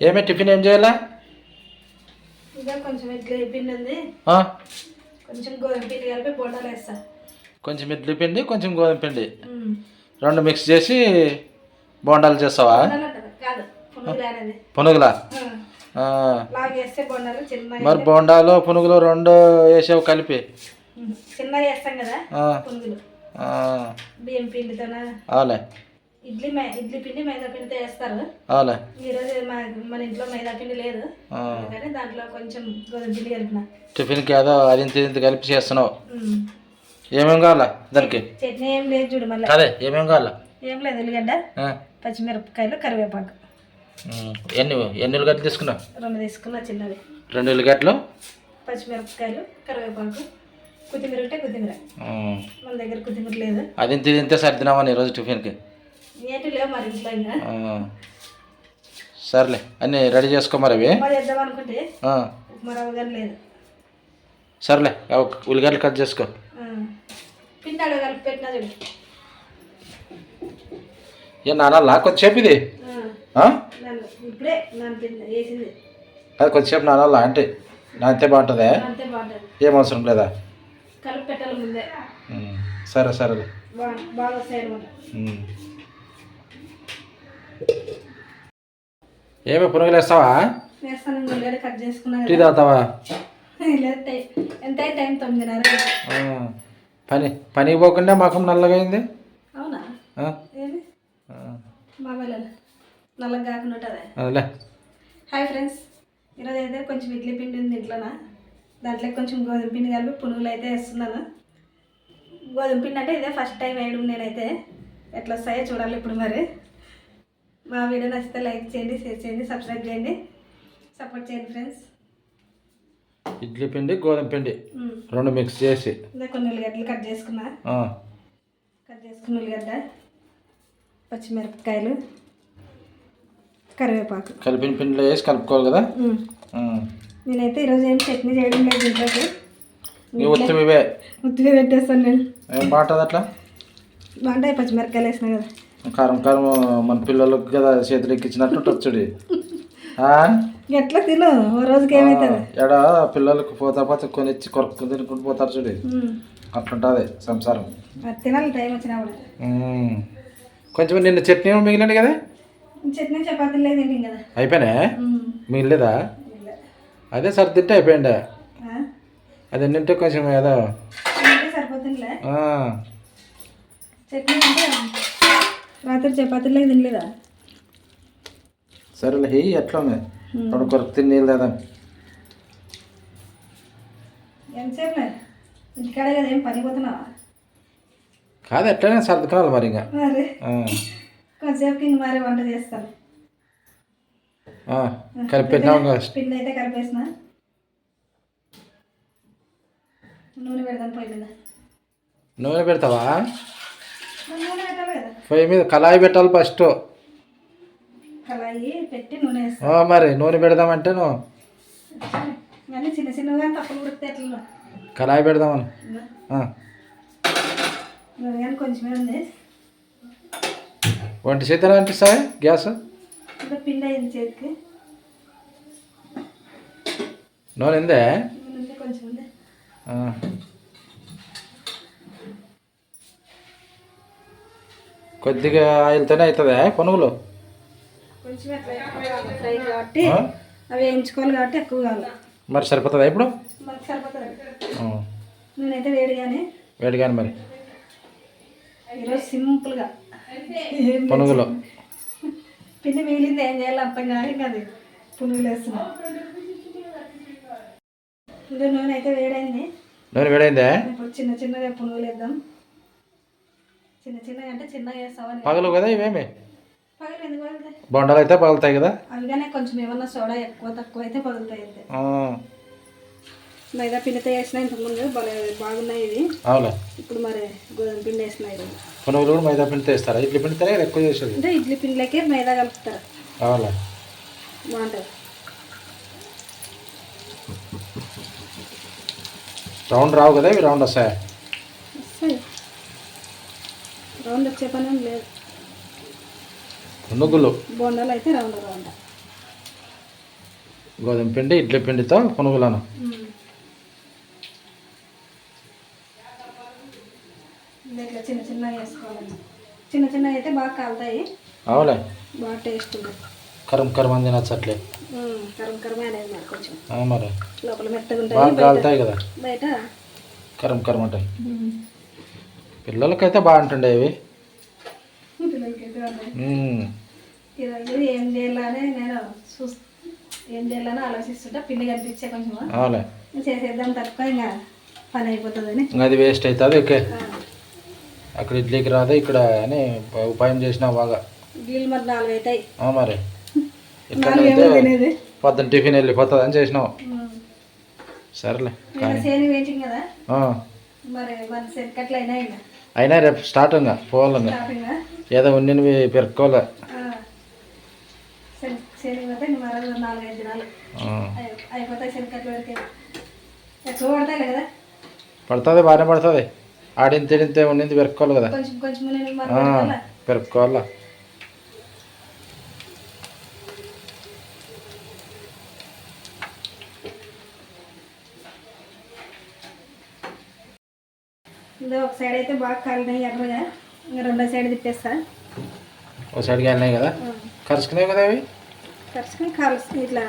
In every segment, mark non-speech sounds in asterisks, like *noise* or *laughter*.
ఏమే టిఫిన్ ఏం చేయాలా? కొంచెం ఇడ్లీ పిండి ఉంది? కొంచెం గోధుమ పిండి కలిపి బోండాలు వేస్తా. కొంచెం ఇడ్లీ పిండి కొంచెం గోధుమ పిండి. ఉమ్. రెండు మిక్స్ చేసి బోండాలు చేస్తావా? పునుగులు మరి బోండాలు పునుగులు రెండు వేసావు కలిపి. చిన్నగా వేస్తాం కదా. పునుగులు. బియ్యం పిండితోన? అవులే ఇడ్లీ మే ఇడ్లీ పిండి మైదా పిండితో వేస్తారు ఈరోజు మా మన ఇంట్లో మైదా పిండి లేదు. అందుకని దాంట్లో కొంచెం గోధుమ పిండి కలిపిన. టిఫిన్కి ఏదో అది ఇంత కలిపి చేస్తున్నావు. ఏమేమి కావాలా దానికి? చట్నీ ఏం లేదు చూడు మళ్ళీ. అదే ఏమేమి కావాలా? ఏం లేదు ఉల్లిగడ్డ ఆ. పచ్చిమిరపకాయలు కరివేపాకు. ఎన్ని ఎన్ని ఉల్లిగడ్డలు తీసుకున్నావు? రెండు తీసుకున్న చిన్నవి. రెండు ఉల్లిగడ్డలు? పచ్చిమిరపకాయలు కరివేపాకు కొత్తిమీర ఉంటే కొత్తిమీర. మన దగ్గర కొత్తిమీర లేదు. అది ఇంత ఇంతే సర్దినామని ఈరోజు టిఫిన్కి. సర్లే అన్నీ రెడీ చేసుకో మరి అవి. సర్లే ఉల్లిగడ్డలు కట్ చేసుకో. ఏ ఇది? నన్ను నన్ను పిండి వేసింది. అది కొద్దిసేపు నానాలా అంటే బాగుంటుందే? అంతే బాగుంటుంది. ఏం అవసరం లేదా. సరే సరేలే. బాగా ఏమి పునుగులు వేస్తావా? టీ తాగుతావా. పని పనికి పోకుండా మాకు నల్లగా అయింది. అవునా? అదేలే. హాయ్ ఫ్రెండ్స్ ఈరోజు అయితే కొంచెం ఇడ్లీ పిండి ఉంది ఇంట్లోన? దాంట్లో కొంచెం గోధుమ పిండి కలిపి పునుగులు అయితే వేస్తున్నాను. గోధుమ పిండి అంటే ఇదే ఫస్ట్ టైం వేయడం నేనైతే. ఎట్లా వస్తాయో చూడాలి ఇప్పుడు మరి. మా వీడియో నచ్చితే లైక్ చేయండి షేర్ చేయండి సబ్స్క్రైబ్ చేయండి. సపోర్ట్ చేయండి ఫ్రెండ్స్ ఇడ్లీ పిండి గోధుమ పిండి రెండు మిక్స్ చేసి. కొన్ని ఉల్లిగడ్డలు కట్ చేసుకున్నా. కట్ చేసుకున్న ఉల్లిగడ్డ పచ్చిమిరపకాయలు కరివేపాకు. కలిపిన పిండిలో వేసి కలుపుకోవాలి కదా. నేనైతే ఈరోజు ఏం చట్నీ చేయడం లేదు ఇంట్లోకి. ఇవే ఉత్తిగా పెట్టేస్తాను నేను. ఏం బాగుంటుంది అట్లా? బాగుంటాయి పచ్చిమిరపకాయలు వేసిన కదా. కారం కారం మన పిల్లలకు కదా చేతులు ఎక్కించినట్టు ఉంటుంది చూడు ఆ? ఎట్లా తిను రోజుకి ఏమవుతుంది ఎడ పిల్లలకు పోతా పోతే కొనిచ్చి కొరకు తినుకుంటూ పోతారు చూడు. అట్లుంటుంది సంసారం తినాలి టైం వచ్చినప్పుడు. కొంచెం నిన్న చట్నీ మిగిలింది కదా చట్నీ చపాతీలు లేదు కదా అయిపోయినా. మిగిలేదా. అదే సరి తింటే అయిపోయిందా ఆ? అది నింటే కొంచెం ఏదో సరిపోతుందిలే. చట్నీ అంటే రాత్రి చపాతీలు తినలేదా? సరేలే హే ఎట్లా ఉంది? రెండు కొరకు తిని నీళ్ళు లేదా? ఎంతసేపు ఇంటికాడే కదా ఏం పని పోతున్నావా? కాదు ఎట్లనే సర్దుకోవాలి మరి ఇంకా. మరి? ఆ. కొంతసేపుకి ఇంక మరి వంట చేస్తాను. ఆ. కలిపి పెట్టినావు ఇంకా. పిండి అయితే కలిపేసిన. నూనె పెడతాను మీద. నూనె పెడతావా? నూనె పెట్టాలి కదా. పొయ్యి మీద కళాయి పెట్టాలి ఫస్ట్. కళాయి పెట్టి నూనె వేస్తాను ఆ, మరి నూనె పెడదామంటే నువ్వు. చిన్న చిన్నగా తప్పులు కళాయి పెడదామని. కొంచెమే ఉంది. వంట చేద్దాం గ్యాస్? పిండి అయింది చేతికి. నూనె ఉందే? నూనె ఉంది కొంచెం ఉంది. కొద్దిగా ఆయిల్తోనే అవుతుందా పునుగులు? అవి వేయించుకోవాలి కాబట్టి ఎక్కువ కావాలి. మరి సరిపోతుందా ఇప్పుడు. నేనైతే వేడిగానే వేడిగాని మరి. ఈరోజు సింపుల్గా. పునుగులు పిండి మిగిలింది ఏం చేయాలి అర్థం కాదు ఇంకా అది. పునుగులు వేస్తున్నా. నూనె అయితే వేడైంది. నూనె వేడైందే? ఇప్పుడు చిన్న చిన్నగా పునుగులు వేద్దాం. చిన్న చిన్నగా అంటే చిన్నగా వేస్తామని పగలు కదా ఇవేమి? పగలు ఎందుకు పగులుతాయి? బొండాలు అయితే పగులుతాయి కదా? అవిగానే కొంచెం ఏమన్నా సోడా ఎక్కువ తక్కువ అయితే పగులుతాయి అంతే. మైదా పిండితో వేసిన ఇంతకుముందు భలే బాగున్నాయి ఇవి. అవులే. ఇప్పుడు మరి గోధుమ పిండి వేసిన ఇది పునుగులు కూడా మైదా పిండితో ఇస్తారా ఇడ్లీ పిండితేనే కదా ఎక్కువ చేసేది? అంటే ఇడ్లీ పిండిలోకి మైదా కలుపుతారు. అవులే. బాగుంటుంది. రౌండ్ రావు కదా ఇవి రౌండ్ వస్తాయి? వస్తాయి. రౌండ్ వచ్చే పని లేదు. పునుగులు బోండాలు అయితే రౌండ్ రౌండ్. గోధుమ పిండి ఇడ్లీ పిండితో పునుగులను. ఇట్లా చిన్న చిన్నగా వేసుకోవాలి. చిన్న చిన్నగా అయితే బాగా కాలుతాయి. అవులే. బాగా టేస్ట్ ఉంటుంది కరం కరం అని తినచ్చు అట్లే ఉమ్, కరం కరమే అనేది మరి కొంచెం ఆ, మరి. లోపల మెత్తగా బాగా ఉంటాయి కాలుతాయి కదా. బయట. కరం కరం ఉంటాయి పిల్లలకైతే బాగుంటుండే ఇవి. ఈరోజు ఏం చేయాలని నేను ఏం చేయాలని ఆలోచిస్తుంటే. పిండి కనిపించే కొంచెం. చేసేద్దాం తక్కువ ఇంకా పని అయిపోతుందని. అది వేస్ట్ అవుతుంది ఓకే. అక్కడ ఇడ్లీకి రాదు ఇక్కడ అని ఉపాయం చేసినావు బాగా. వీళ్ళు మరి నాలుగు అవుతాయి మరి పొద్దున్న టిఫిన్ వెళ్ళిపోతుంది అని చేసినావు. సరేలే కదా. మరి మన అయినాయి ఇంకా. అయినా రేపు స్టార్ట్ ఇంకా పోవాలి ఇంకా షాపింగ్ ఏదో ఉన్నినవి పెరుక్కోలే పడుతుంది బాగానే పడుతుంది. ఆడిన తిడితే ఉన్నింది పెరుక్కోవాలి కదా? పెరుక్కోవాలా? ఇదో ఒక సైడ్ అయితే బాగా కాలినాయి ఎర్రగా. ఇంకా రెండో సైడ్ తిప్పేస్తా. ఓ సైడ్కి వెళ్ళినాయి కదా? కరుచుకునేవి కదా అవి? కరుచుకుని కాలు ఇట్లా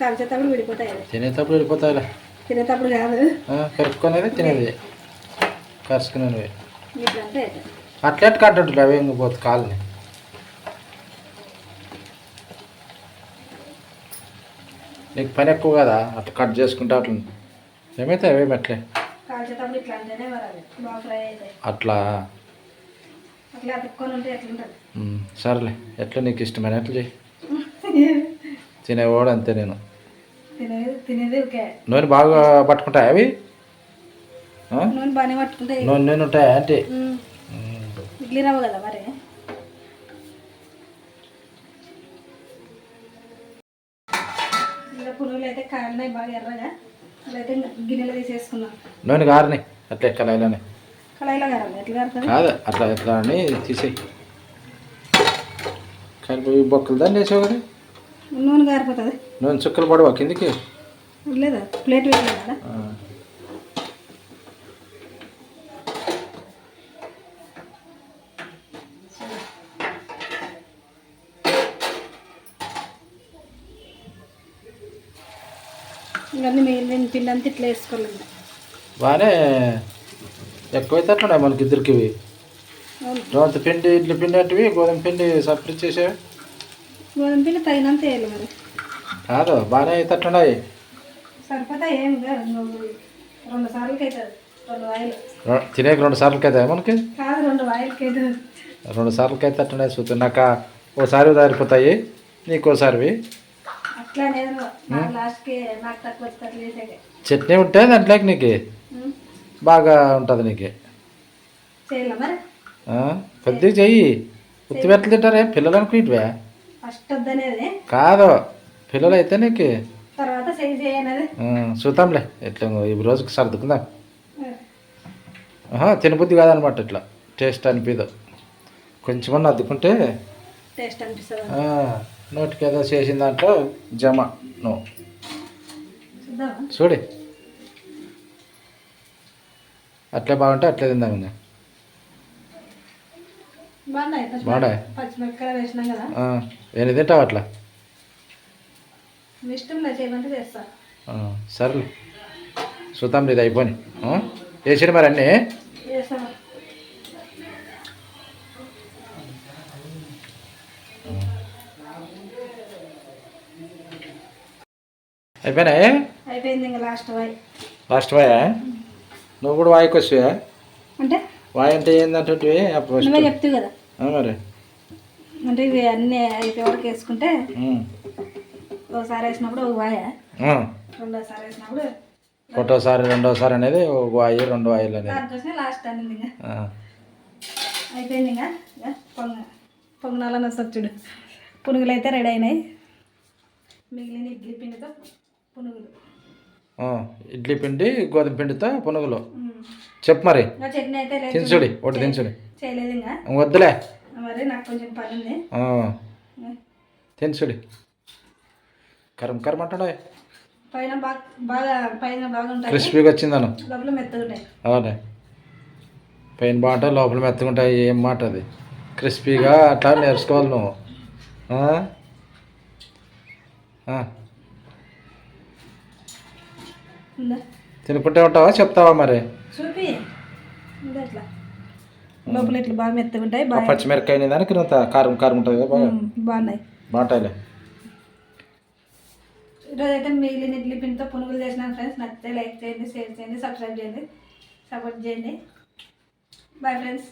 కాల్చేటప్పుడు విడిపోతాయి అవి. తినేటప్పుడు వెళ్ళిపోతాయిలే తినేటప్పుడు కాదు. ఆ, పెరుక్కొనేది తినేది. కరుచుకునేవి. అట్లెట్ కట్టుంటుంది అవి ఇంక పోతే కాళ్ళని. నీకు పని ఎక్కువ కదా అట్లా కట్ చేసుకుంటా అట్లా ఏమైతే అవేమి అట్లే? కాల్చేటప్పుడు ఇట్లా అంటేనే బాగా ఫ్రై అట్లా? అట్లా అతుక్కొని ఉంటే ఎట్లుంటుంది? సరేలే. ఎట్లా నీకు ఇష్టమైన ఎట్లా చెయ్యి? *laughs* తినేవాడు అంతే నేను. తినేది తినేది ఓకే నూనె బాగా పట్టుకుంటాయి అవి? నూనె బాగానే పట్టుకుంటాయి. నూనె నూనె ఉంటాయా అంటే. ఇడ్లీ రవ్వ కదా మరి? ఇంకా పునుగులు అయితే కాలినాయి బాగా ఎర్రగా. నూనె గారిని అట్లే కళాయిలోనే. కాదు అట్లా ఎట్లా అని తీసేయి. కలిపి బొక్కలు దాన్ని వేసావు కదా? నూనె గారిపోతుంది. నూనె చుక్కలు పడవా కిందికి? లేదా? ప్లేట్ పెట్టలేదు ఇవన్నీ మిగిలిన పిండి అంతా ఇట్లా బాగానే ఎక్కువైతే మనకి ఇద్దరికి రవంత పిండి ఇడ్లీ పిండి అంటే గోధుమ పిండి సపరేట్ చేసేవి. గోధుమ పిండి తగినంత వేయాలి మరి. కాదు బాగానే అయితే అట్లున్నాయి సరిపోతా ఏం రెండు సార్లకి అవుతుంది తినేకి రెండు సార్లకి అయితే మనకి? కాదు రెండు వాయిలకి అవుతుంది రెండు సార్లకి అయితే అట్లున్నాయి చూస్తున్నాక ఓసారి దారిపోతాయి నీకు చట్నీ ఉంటే దాంట్లోకి నీకు? బాగా ఉంటుంది నీకు? కొద్దిగా చెయ్యి. ఉత్తి పెట్టలు తింటారే? పిల్లలు అనుకుంటువే కాదు. పిల్లలు అయితే నీకు చూద్దాంలే. ఎట్లా ఈ రోజుకి సర్దుకుందాం. ఆహా, తినబుద్ధి కాదనమాట ఇట్లా. టేస్ట్ అనిపిదు కొంచెమన్నా అద్దుకుంటే టేస్ట్ అనిపిస్తుంది? నోటికి ఏదో చేసిన దాంట్లో జమ. నువ్వు చూడి. అట్లే బాగుంటే అట్లే తిందాం ఇంకా. బాగున్నాయి? ఏమి తింటావు అట్లా? లేదు సరేలే. చూద్దాం ఇది అయిపోయి వేసిన మరి అన్నీ? అయిపోయినాయి? అయిపోయింది ఇంకా లాస్ట్ వాయి లాస్ట్ వాయా? నువ్వు కూడా వాయికి వస్తావా? అంటే? వాయి అంటే ఏందంటే అప్పుడు నువ్వే చెప్తావు కదా. మరి. అంటే ఇవి అన్నీ అయిపోయే వరకు వేసుకుంటే. ఒకసారి వేసినప్పుడు ఒక వాయ. రెండోసారి వేసినప్పుడు ఒకటోసారి రెండోసారి అనేది ఒక వాయి రెండు వాయిలు అనేది. లాస్ట్ అనింది. అయిపోయింది ఇంకా. పొంగ. పొంగనాలని వస్తుంది చూడు. పునుగులు అయితే రెడీ అయినాయి. మిగిలిన ఇడ్లీ పిండితో పునుగులు. ఇడ్లీ పిండి గోధుమ పిండితో పునుగులు. చెప్పు మరి. చట్నీ అయితే లేదు తినచుడి ఒకటి తినచుడి చేయలేదు ఇంకా వద్దులే. మరి నాకు కొంచెం పని ఉంది. ఆ, తినచుడి కరం కరం అంటాడా? పైన బాగా బాగా పైన బాగా ఉంటాయి క్రిస్పీగా వచ్చిందను. లోపల అవునే. పైన బాగుంటాయి లోపల మెత్తగుంటాయి ఏం మాట అది? క్రిస్పీగా అట్లా నేర్చుకోవాలి నువ్వు. తినుకుంటే ఉంటావా? చెప్తావా మరి? చూపి. లోపల ఇట్లా బాగా మెత్తగా ఉంటాయి బాగా పచ్చిమిరపకాయ దానికి? ఇంత కారం కారం ఉంటుంది కదా బాగా. బాగున్నాయి. బాగుంటాయిలే. ఈరోజు అయితే మిగిలిన ఇడ్లీ పిండితో పునుగులు చేసినాను ఫ్రెండ్స్. నచ్చితే లైక్ చేయండి షేర్ చేయండి సబ్స్క్రైబ్ చేయండి సపోర్ట్ చేయండి. Bye friends.